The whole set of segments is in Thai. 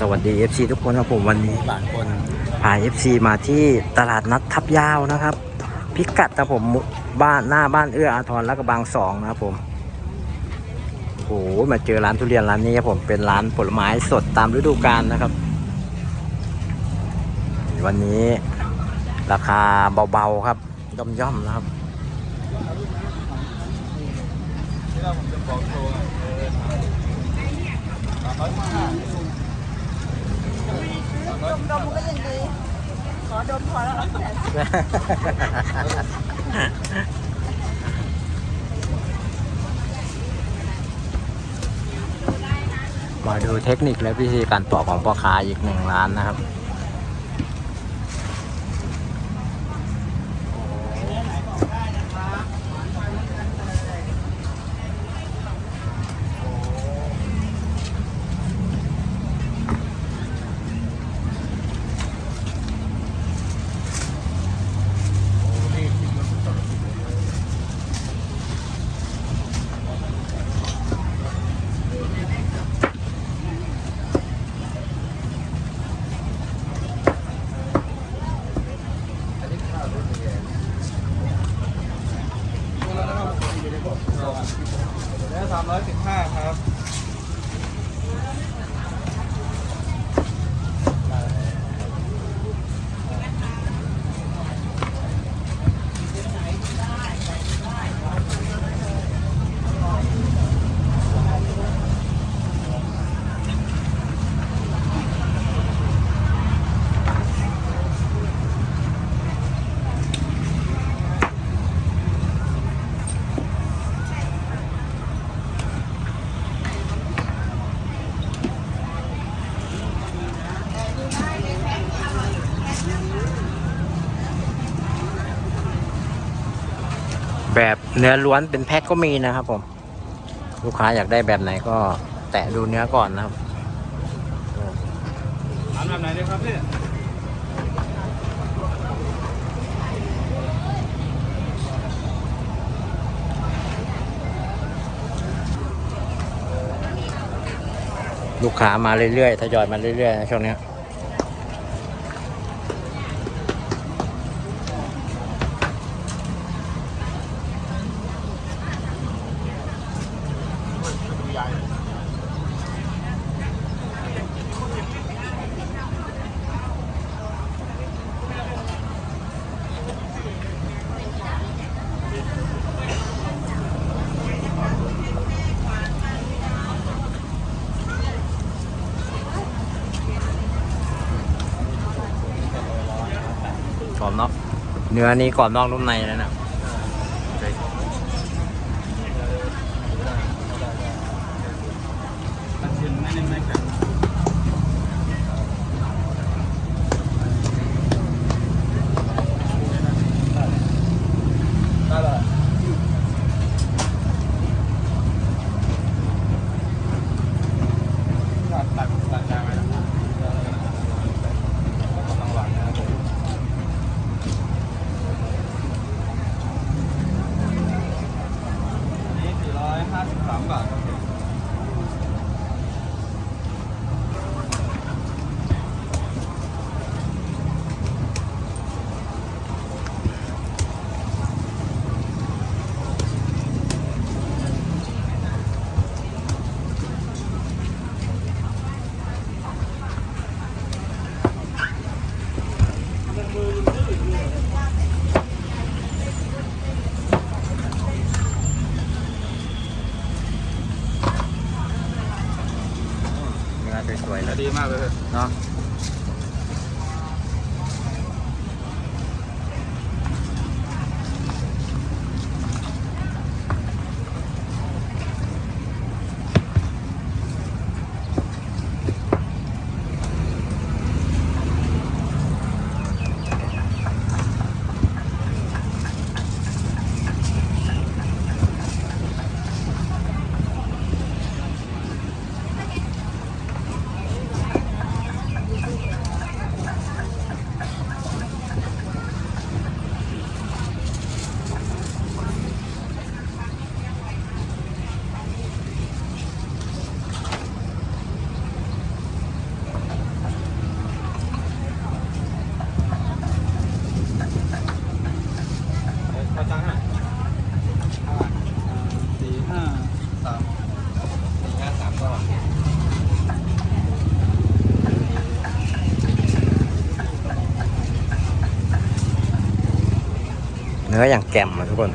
สวัสดี FC ทุกคนครับผมวันนี้บางคนพา FC มาที่ตลาดนัดทับยาวนะครับ พิกัดนะผมบ้านหน้าบ้านเอื้ออาทรและก็บางสองนะครับผมโอ้โหมาเจอร้านทุเรียนร้านนี้ครับผมเป็นร้านผลไม้สดตามฤดูกาลนะครับ วันนี้ราคาเบาๆครับย่อมๆนะครับที่เราผมจะบอกโชว์เออสามร้อยห้า ดมดมก็ยังดี ขอดมพอแล้วแต่มาดูเทคนิคและวิธีการปอกของพ่อค้าอีกหนึ่งร้านนะครับ แบบเนื้อล้วนเป็นแพ็คก็มีนะครับผม ลูกค้าอยากได้แบบไหนก็แตะดูเนื้อก่อนนะครับถามแบบไหนดีครับพี่ลูกค้ามาเรื่อยๆ ทยอยมาเรื่อยๆนะช่วงเนี้ เนื้อนี้กรอบนอกนุ่มในเลยนะ มันชิมไม่นิ่มไม่แข็งได้เลยตัดตัดตัดยางไหมนะครับกำลังหวานนะครับผมอันนี้453บาทครับผม เนื้อ สวยๆเลยดีมากเลยเนาะ นื้ออย่างแก่มอะทุกคน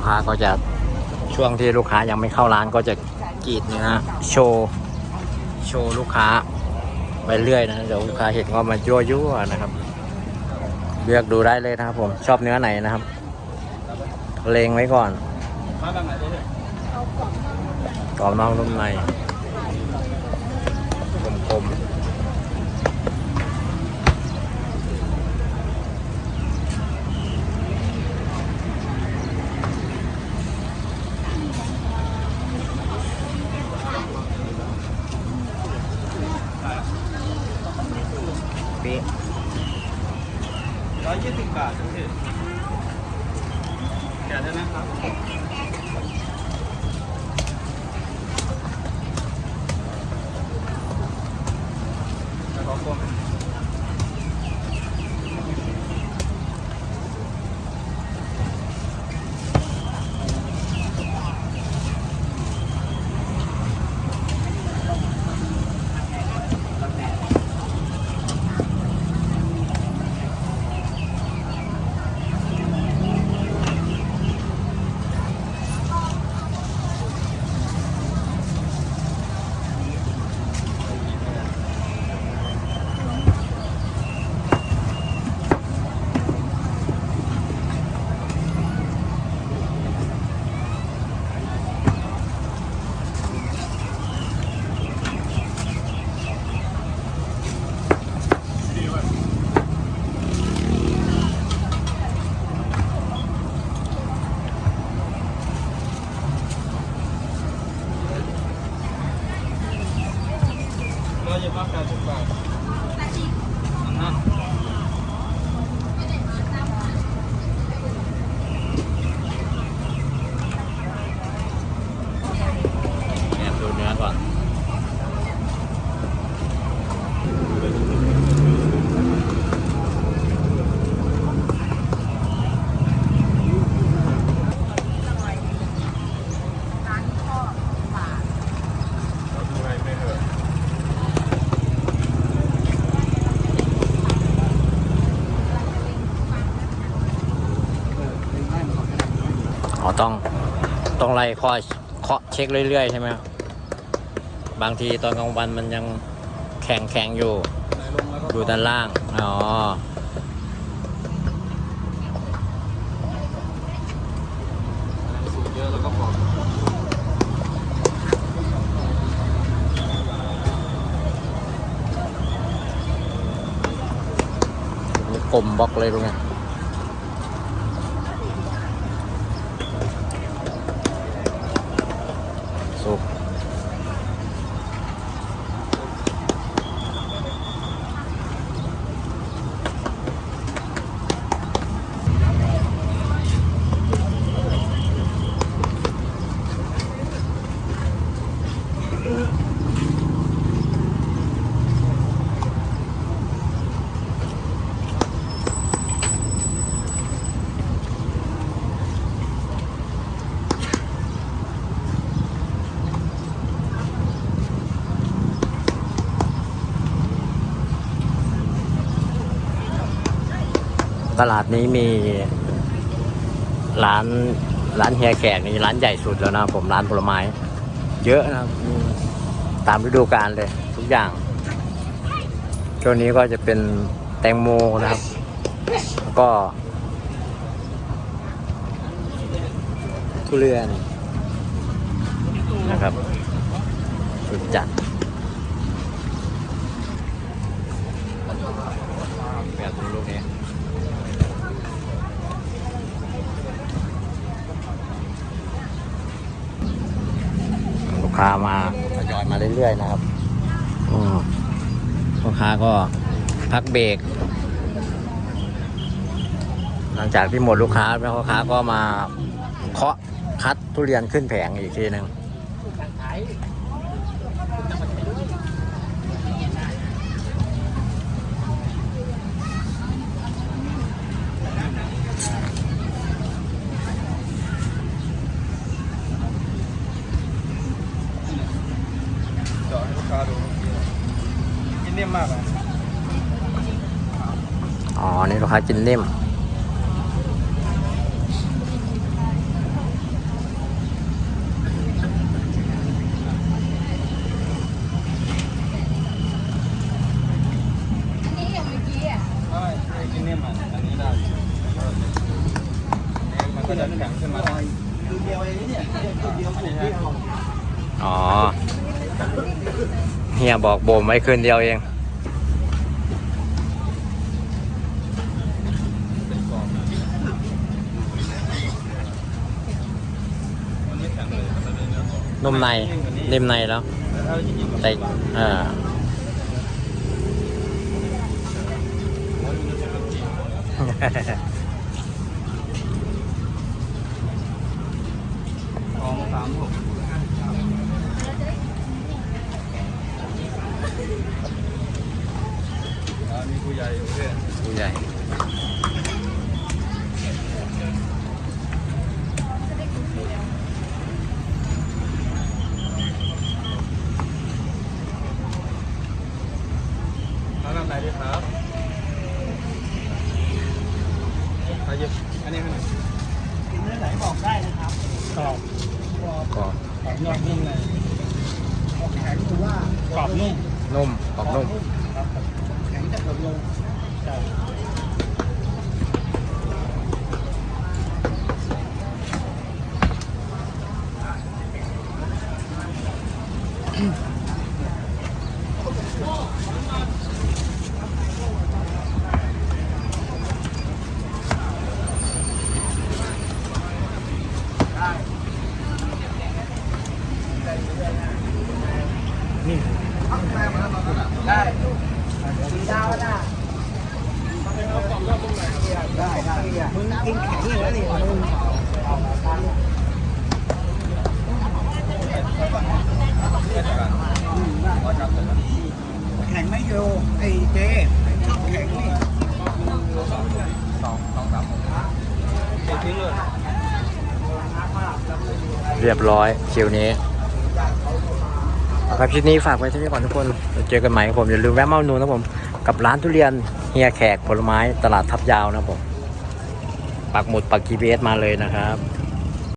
อค้าก็จะช่วงที่ลูกค้ายังไม่เข้าร้านก็จะกรีดเนื้อโชว์โชว์ลูกค้าไปเรื่อยนะเดี๋ยวลูกค้าเห็นก็มายั่วยั่วนะครับเลือกดูได้เลยนะครับ ผมชอบเนื้อไหนนะครับ เลงไว้ก่อนมาแบบไหนได้เลยกรอบนอกนุ่มในคมๆปี ร้อยยี่สิบบาทพี่ แกะครับแล้วก็กลม ร้อยยี่สิบห้าแปดสิบบาทอะ แอบดูเนื้อก่อน ดูอะไรไม่เถอะ อ๋อ ต้องต้องไล่คอยเคาะเช็คเรื่อยๆใช่ไหมครับบางทีตอนกลางวันมันยังแข็งแข็งอยู่ไหนลงแล้วก็ดูด้านล่าง อ๋อสูงเยอะแล้วก็บอกมีกลมบล็อกเลยตรงเนี้ยสุก ตลาดนี้มีร้านร้านเฮียแขกนี่ร้านใหญ่สุดแล้วนะผมร้านผลไม้ เยอะนะตามฤดูกาลเลย ทุกอย่างช่วงนี้ก็จะเป็นแตงโมนะครับแล้วก็ ทุเรียนนะครับสุดจัดแบบลูกนี้ ค้ามาทยอยมาเรื่อยๆนะครับอืมพ่อค้าก็พักเบรกหลังจากที่หมดลูกค้าแล้วพ่อค้าก็มาเคาะคัดทุเรียนขึ้นแผงอีกทีหนึ่ง เจาะให้ลูกค้าดูกินนิ่มมากอะ อ๋อนี่ลูกค้ากินนิ่มอันนี้อย่างเมื่อกี้อะใช่ใช่กินนิ่มอะอันนี้ได้แค่เดียวเองเนี่ยอันนี้ใช่อ๋อเฮียบอกบ่มไว้คืนเดียวเอง เป็นกล่องมันไม่แข็งเลยมันเป็ นเนื้อกล่องนุ่มในนิ่มในแล้วแต่ถ้าจริงๆมันแต่อ่าสองสามหกอ่ามีผู้ใหญ่อยู่ด้วย ผู้ใหญ่ แล้วน้ำไหนดีครับใครหยิบอันนี้ให้หน่อยกินเนื้อไหนบอกได้นะครับกรอบ ก็กรอบนอกนุ่มในแข็งหรือว่ากรอบนุ่มนุ่มกรอบนุ่มครับแข็งจะกดลงใช่ ได้สีดาวนะได้ได้มึงกินแข็งอย่างนั้นนี่มึง แข็งไม่โยไอ้เจ๊ชอบแข็งนี่สองสองสามเจ๊ทิ้งเลยเรียบร้อยคิวนี้ครับคลิปนี้ฝากไว้ที่นี่ก่อนทุกคนเจอกันใหม่ครับผมอย่าลืมแวะมาอุดหนูนะผมกับร้านทุเรียนเฮียแขกผลไม้ตลาดทับยาวนะผมปักหมุดปัก GPS มาเลยนะครับ